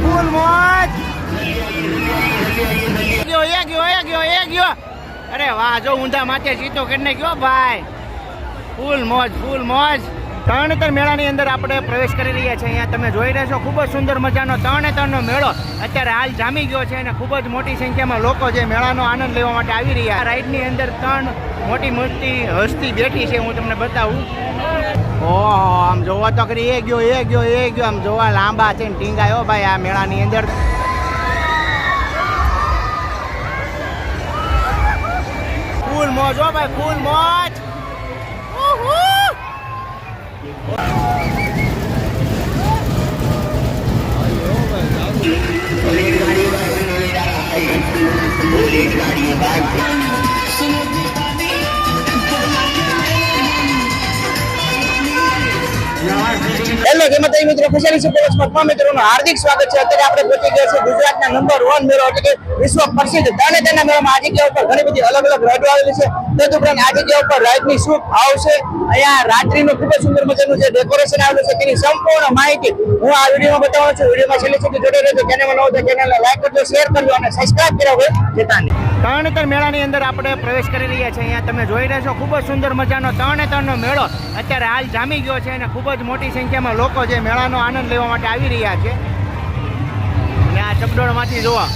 ફૂલ મોજ ગયો, એ ગયો એ ગયો એ ગયો. અરે વાહ, જો ઊંધા માથે જીતો કરીને ગયો ભાઈ. ફૂલ મોજ ફૂલ મોજ. તરણેતર મેળાની અંદર આપણે પ્રવેશ કરી રહ્યા છીએ. અહીંયા તમે જોઈ રહ્યા છો, ખૂબ જ સુંદર મજાનો તરણેતરનો મેળો અત્યારે હાલ જામી ગયો છે અને ખૂબ જ મોટી સંખ્યામાં લોકો જે મેળાનો આનંદ લેવા માટે આવી રહ્યા રાઈડની અંદર ત્રણ મોટી મોટી હસ્તી બેઠી છે, હું તમને બતાવું. ઓહો, આમ જોવા તો કરી એ ગયો એ ગયો એ ગયો, આમ જોવા લાંબા છે ને ટીંગાયો ભાઈ આ મેળાની અંદર ફૂલ મોજ હો ભાઈ, ફૂલ મોજ ઉહુ! જય માતાજી મિત્રો, ખુશાલી હાર્દિક સ્વાગત છે. અત્યારે આપણે પહોંચી છે ગુજરાતના નંબર વન વિશ્વ પ્રસિદ્ધ તરણેતરના મેળામાં આ જગ્યા ઉપર ઘણી બધી અલગ અલગ રાઇડો આવેલી છે. તદુપરાંત આ જગ્યા ઉપર રાઇડની શું ભાવ અહીંયા રાત્રિનું ખૂબ જ સુંદર મજાનું જે ડેકોરેશન આવેલું છે તેની સંપૂર્ણ માહિતી હું આ વિડીયોમાં બતાવવાનો છું. વિડીયોમાં છેલ્લે સુધી જોડે રહેજો. ચેનલમાં નવો તો લાઈક કરજો શેર કરજો અને સબસ્ક્રાઈબ કર્યા હોય જેતાની તરણેતર મેળાની અંદર આપણે પ્રવેશ કરી રહ્યા છીએ. અહીંયા તમે જોઈ રહ્યા છો, ખૂબ જ સુંદર મજાનો તરણેતરનો મેળો અત્યારે હાલ જામી ગયો છે અને ખૂબ જ મોટી સંખ્યામાં લોકો જે મેળાનો આનંદ લેવા માટે આવી રહ્યા છે. અને આ ચકડોળમાંથી જોવા,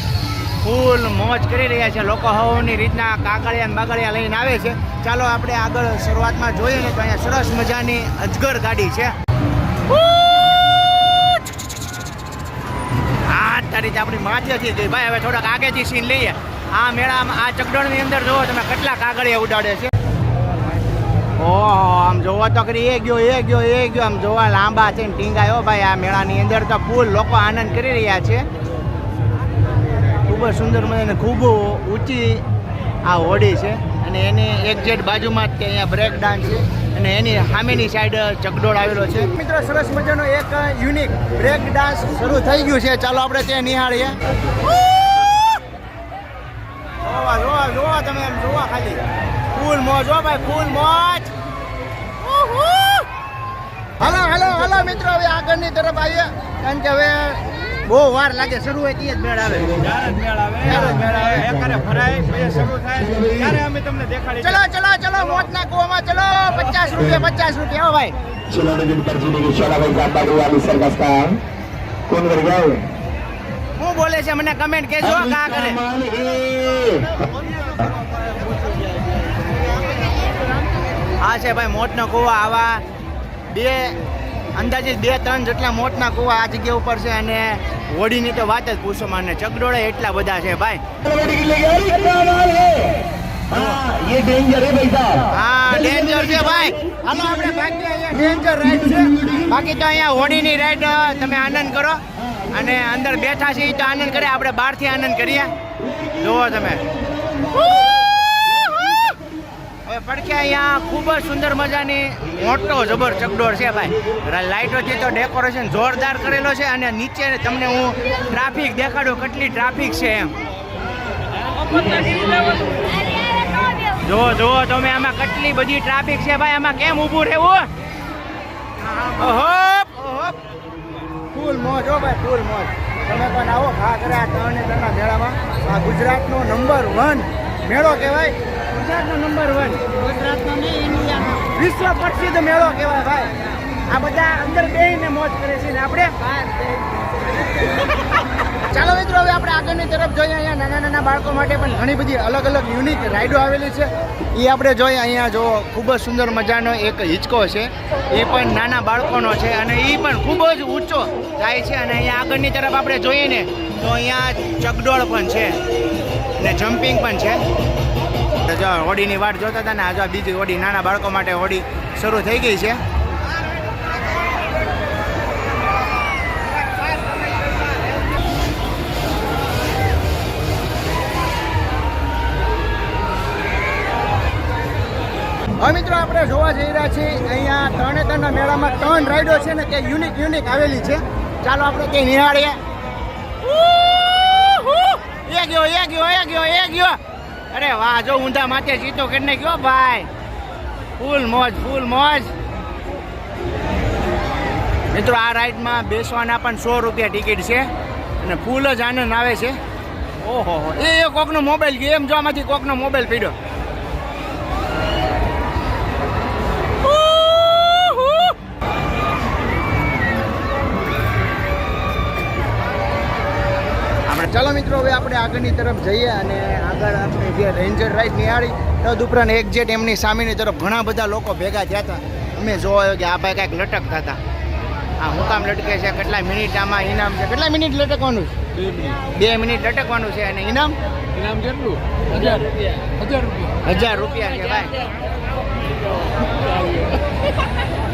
ફૂલ મોજ કરી રહ્યા છે. લોકો હવની રીતના કાગળિયા બાગળિયા લઈને આવે છે. ચાલો આપણે આગળ શરૂઆતમાં જોઈએ ને તો અહીંયા સરસ મજાની અજગર ગાડી છે. આ તારીખ આપણી માથેથી ભાઈ, હવે થોડાક આગેથી સીન લઈએ. આ મેળામાં, આ ચકડોળની અંદર જોવો તમે કેટલા કાગળિયા ઉડાડે છે. ઓહો, આમ જોવો તો કરી એ ગયો એ ગયો એ ગયો, આમ જોવા લાંબા છે ટીંગાયો. ભાઈ, આ મેળાની અંદર તો ફૂલ લોકો આનંદ કરી રહ્યા છે. ખૂબ જ સુંદર મજાની, ખૂબ ઊંચી આ હોડી છે. અને એની એક્ઝેક્ટ બાજુમાં જ કે અહીંયા બ્રેક ડાન્સ છે. અને એની સામેની સાઈડ ચકડોળ આવેલો છે. મિત્રો, સરસ મજાનો એક યુનિક બ્રેક ડાન્સ શરૂ થઈ ગયું છે. ચાલો આપણે ત્યાં નિહાળીએ. જોવા જોવા જોવા તમે એમ જોવા ખાલી. ફૂલ મોજ હો ભાઈ ફૂલ મોજ. હલો હલો હલો મિત્રો હવે આગળની તરફ આવીએ. કારણ કે હવે બહુ વાર લાગે શરૂ હોય તે જ મેળ આવે. મેળ આવે. ફરાય શરૂ થાય. ત્યારે અમે તમને દેખાડી ચલો ચલો ચલો મોજના કુવામાં ચલો. પચાસ રૂપિયા પચાસ રૂપિયા ભાઈ. ચલો નવીન પરજીની શાળા ભાઈ ગામડા ગોવાની સરકસ કોણ વર્ગ ચાલે છે, મને કમેન્ટ કેજો કા કરે? આ છે ભાઈ મોટના કુવા આવા બે, અંદાજે બે, ત્રણ જેટલા મોટના કુવા આ જગ્યા ઉપર છે અને હોડીની તો વાત જ પૂછો માને ચગડોળે એટલા બધા છે ભાઈ. હા ડેન્જર છે બાકી તો અહીંયા હોડી ની રાઈડ તમે આનંદ કરો. અને અંદર બેઠા છે એ તો આનંદ કરે, આપણે બહારથી આનંદ કરીએ. જુઓ તમે. હવે પડખે ખૂબ જ સુંદર મજાની મોટો જબર છે ભાઈ. લાઇટોથી તો ડેકોરેશન જોરદાર કરેલો છે અને નીચે તમને હું ટ્રાફિક દેખાડું કેટલી ટ્રાફિક છે એમ. જુઓ જુઓ તમે આમાં કેટલી બધી ટ્રાફિક છે ભાઈ. આમાં કેમ ઊભું રહેવું? ઓહો ઓહો ફૂલ મોજ હો ભાઈ ફૂલ મોજ. તમે પણ આવો ખાખરા તરણેતરના મેળામાં. આ ગુજરાતનો નંબર વન મેળો કહેવાય. ગુજરાતનો નંબર વન ગુજરાતનો નહીં ઇન્ડિયાનો. વિશ્વ પ્રસિદ્ધ મેળો કહેવાય ભાઈ. આ બધા અંદર બેહીને મોજ કરે છે ને આપણે? ચાલો મિત્રો, હવે આપણે આગળની તરફ જોઈએ. અહીંયા નાના નાના બાળકો માટે પણ ઘણી બધી અલગ અલગ યુનિક રાઈડો આવેલી છે. એ આપણે જોઈએ, અહીંયા જો ખૂબ જ સુંદર મજાનો એક હિંચકો છે. એ પણ નાના બાળકોનો છે અને એ પણ ખૂબ જ ઊંચો થાય છે અને અહીંયા આગળની તરફ આપણે જોઈએ ને, તો અહીંયા ચકડોળ પણ છે ને જમ્પિંગ પણ છે. જો હોડીની વાટ જોતા હતા ને આ જો બીજી હોડી નાના બાળકો માટે હોડી શરૂ થઈ ગઈ છે. હવે મિત્રો આપણે જોવા જઈ રહ્યા છીએ અહીંયા તરણેતરના મેળામાં ત્રણ રાઈડો છે ને તે યુનિક યુનિક આવેલી છે. ચાલો આપણે તે નિહાળીએ. એ ગયો એ ગયો એ ગયો એ ગયો. અરે વાહ જો ઊંધા માથે જીતો કરીને ગયો ભાઈ. ફૂલ મોજ ફૂલ મોજ. મિત્રો આ રાઈડમાં બેસવાના પણ સો રૂપિયા ટિકિટ છે અને ફૂલ જ આનંદ આવે છે. ઓહો એ કોકનો મોબાઈલ ગયો એમ જો આમાંથી કોકનો મોબાઈલ પડ્યો ચાલો મિત્રો હવે આપણે આગળની તરફ જઈએ અને આગળ આપણે જે રેન્જર રાઈડ નિહાળી તદ ઉપરાંત એક્ઝેટ એમની સામેની તરફ ઘણા બધા લોકો ભેગા થયા હતા. અમે જોવા કે આ ભાઈ કાંઈક લટકતા હતા. આ હું કામ લટકે છે કેટલા મિનિટ આમાં ઇનામ છે? કેટલા મિનિટ લટકવાનું છે? બે મિનિટ. લટકવાનું છે અને ઇનામ? ઇનામ કેટલું હજાર રૂપિયા. હજાર રૂપિયા. હજાર રૂપિયા છે ભાઈ.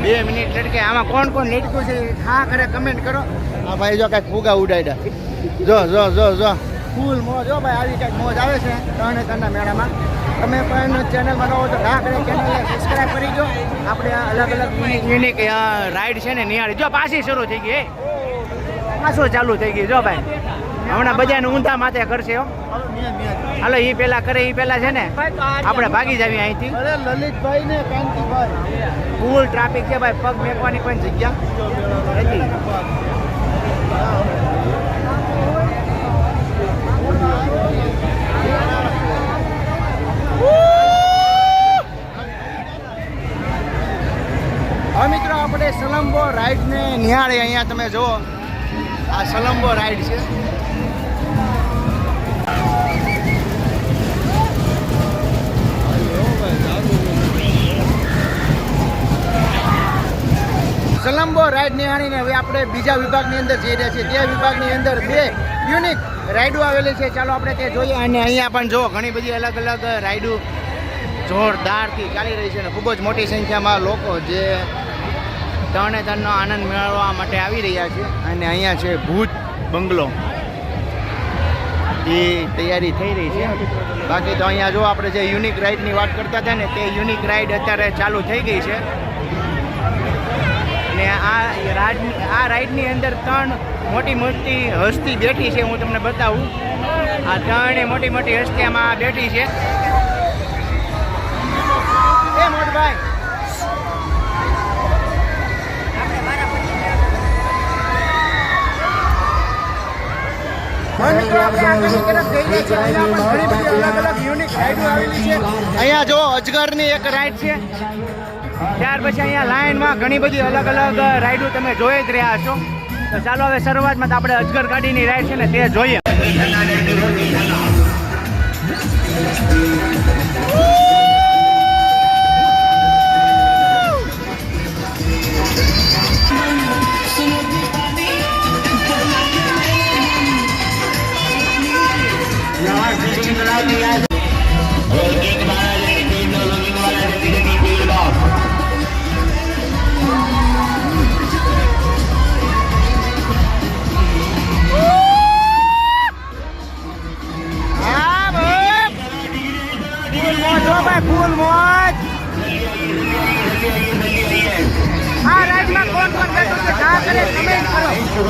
બે મિનિટ લટકે. આમાં કોણ કોણ લટક્યું છે હા ખરે કમેન્ટ કરો. આ ભાઈ જો કાંઈક ફુગા ઉડાડ્યા. જો જો જો જો. ફૂલ મોજ. જો ભાઈ આવી કાંઈક મોજ આવે છે ત્રણે ત્રણના મેળામાં. તમે પણ ચેનલમાં નવો તો હા કરે ચેનલને સબસ્ક્રાઈબ કરી દો. આપણે અલગ અલગ યુનિક રાઈડ છે ને નિહાળી. જો પાછી શરૂ થઈ ગઈ પાછો ચાલુ થઈ ગયું. જો ભાઈ હમણાં બધાને ઊંધા માથે કરશે હો. હાલો એ પેલા કરે એ પેલા છે ને. આપણે ભાગી જવી અહીંથી. અરે લલિતભાઈ ને કાંતિભાઈ ફૂલ ટ્રાફિક છે ભાઈ. પગ મેકવાની પણ જગ્યા નથી હવે મિત્રો આપણે સલંબો રાઈડને નિહાળે અહીંયા તમે જુઓ. આ સલંબો રાઈડ છે. સલંબો રાઈડ નિહાળીને હવે આપણે બીજા વિભાગની અંદર જઈ રહ્યા છીએ. તે વિભાગની અંદર બે યુનિક રાઈડો આવેલી છે. ચાલો આપણે તે જોઈએ અને અહીંયા પણ જો ઘણી બધી અલગ અલગ રાઈડો જોરદારથી ચાલી રહી છે અને ખૂબ જ મોટી સંખ્યામાં લોકો જે ત્રણે ત્રણનો આનંદ મેળવવા માટે આવી રહ્યા છે અને અહીંયા છે ભૂત બંગલો. એ તૈયારી થઈ રહી છે. બાકી તો અહીંયા જો આપણે જે યુનિક રાઇડની વાત કરતા હતા ને, તે યુનિક રાઈડ અત્યારે ચાલુ થઈ ગઈ છે. ને આ રાજ આ રાઇડની અંદર ત્રણ મોટી મોટી હસ્તી બેઠી છે, હું તમને બતાવું. આ ત્રણે મોટી મોટી હસ્તી આમાં બેઠી છે. મોટભાઈ અહીંયા જો અજગરની એક રાઈડ છે. ત્યાર પછી અહીંયા લાઇનમાં ઘણી બધી અલગ અલગ રાઈડો તમે જોઈ જ રહ્યા છો તો ચાલો હવે શરૂઆતમાં આપણે અજગર ગાડીની રાઈડ છે ને તે જોઈએ.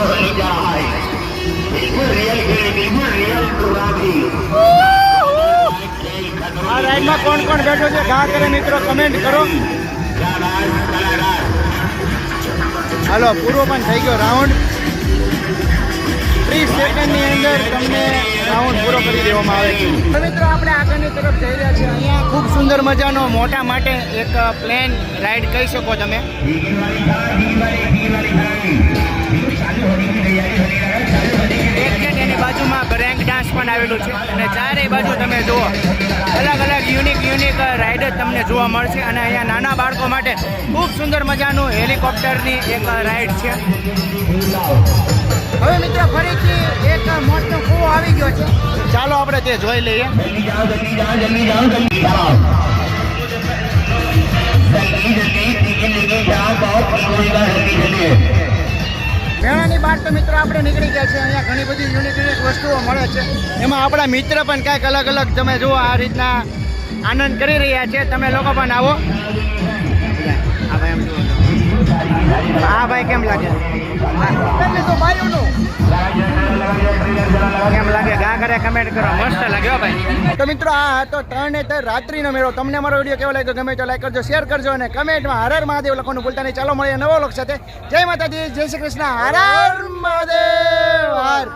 કરો આ રાઈડમાં કોણ કોણ બેઠો છે? ઘા કરે મિત્રો કમેન્ટ કરો. હાલો, પૂરો પણ થઈ ગયો. રાઉન્ડ. ત્રીસ સેકન્ડની અંદર તમને રાઉન્ડ પૂરો કરી દેવામાં આવે છે. મિત્રો, આપણે આગળની તરફ જઈ રહ્યા છીએ. અહીંયા ખૂબ સુંદર મજાનો, મોટા માટે એક પ્લેન રાઈડ કહી શકો તમે. એક એની બાજુમાં બ્રેન્ક ડાન્સ પણ આવેલું છે. અને ચારેય બાજુ તમે જુઓ. જ તમને જોવા મળશે અને અહીંયા નાના બાળકો માટે ખૂબ સુંદર મજાનું હેલિકોપ્ટરની એક રાઈડ છે. હવે મિત્રો ફરીથી એક મોટો કૂવો આવી ગયો છે. ચાલો આપણે તે જોઈ લઈએ. મેળાની બહાર તો મિત્રો આપણે નીકળી ગયા છે અહીંયા ઘણી બધી યુનિક યુનિક વસ્તુઓ મળે છે. એમાં આપણા મિત્ર પણ કાંઈક અલગ અલગ તમે જુઓ આ રીતના આનંદ કરી રહ્યા છે. તમે લોકો પણ આવો. આ ભાઈ, કેમ લાગે? ભાઈ. તો મિત્રો, આ હતો ત્રણ ત્રણ રાત્રિનો મેળો. તમને મારો વીડિયો કેવો લાગ્યો ગમે તો કરજો શેર કરજો અને કમેન્ટમાં હર હર મહાદેવ લખવાનું ભૂલતા નહીં. ચાલો, મળીએ નવો લોક સાથે. જય માતાજી, જય શ્રી કૃષ્ણ. હર હર મહાદેવ.